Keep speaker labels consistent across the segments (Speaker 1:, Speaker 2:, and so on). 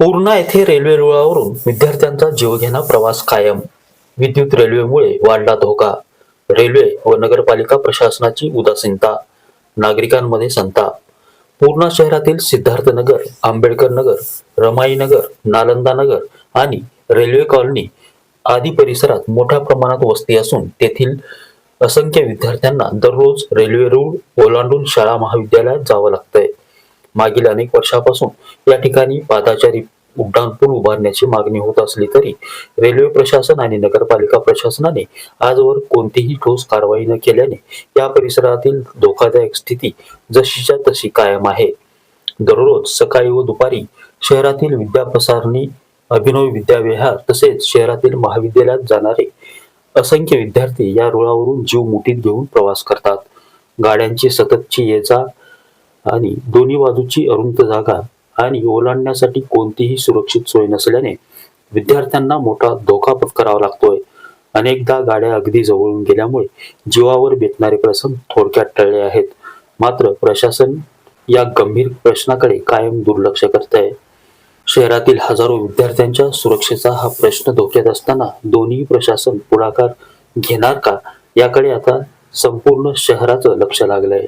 Speaker 1: पूर्णा येथे रेल्वे रुळावरून विद्यार्थ्यांचा जीवघेणा प्रवास कायम. विद्युत रेल्वेमुळे वाढला धोका. रेल्वे व नगरपालिका प्रशासनाची उदासीनता नागरिकांमध्ये संताप. पूर्णा शहरातील सिद्धार्थनगर आंबेडकर नगर रमाईनगर नालंदा नगर आणि रेल्वे कॉलनी आदी परिसरात मोठ्या प्रमाणात वस्ती असून तेथील असंख्य विद्यार्थ्यांना दररोज रेल्वे रूळ ओलांडून शाळा महाविद्यालयात जावं लागतंय. मागील अनेक वर्षापासून या ठिकाणी पादाचारी उड्डाणपूल उभारण्याची मागणी होत असली तरी रेल्वे प्रशासन आणि नगरपालिका प्रशासनाने आजवर कोणतीही ठोस कारवाई न केल्याने या परिसरातील धोकादायक स्थिती जशीच्या तशी कायम आहे. दररोज सकाळी व दुपारी शहरातील विद्याप्रसारणी अभिनव विद्याविहार तसेच शहरातील महाविद्यालयात जाणारे असंख्य विद्यार्थी या रुळावरून जीव मुठीत घेऊन प्रवास करतात. गाड्यांची सततची ये जा आणि दोन्ही बाजूची अरुंद जागा आणि ओलांडण्यासाठी कोणतीही सुरक्षित सोय नसल्याने विद्यार्थ्यांना मोठा धोका पत्करावा लागतोय. अनेकदा गाड्या अगदी जवळून गेल्यामुळे जीवावर बेतणारे प्रसंग थोडक्यात टळले आहेत. मात्र प्रशासन या गंभीर प्रश्नाकडे कायम दुर्लक्ष करत आहे शहरातील हजारो विद्यार्थ्यांच्या सुरक्षेचा हा प्रश्न धोक्यात असताना दोन्ही प्रशासन पुढाकार घेणार का? याकडे आता संपूर्ण शहराचं लक्ष लागलंय.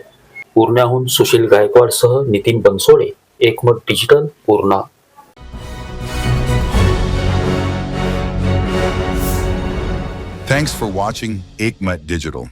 Speaker 1: पूर्ण्याहून सुशील गायकवाडसह नितीन बनसोडे एकमत digital Purna
Speaker 2: Thanks for watching Aikmat Digital.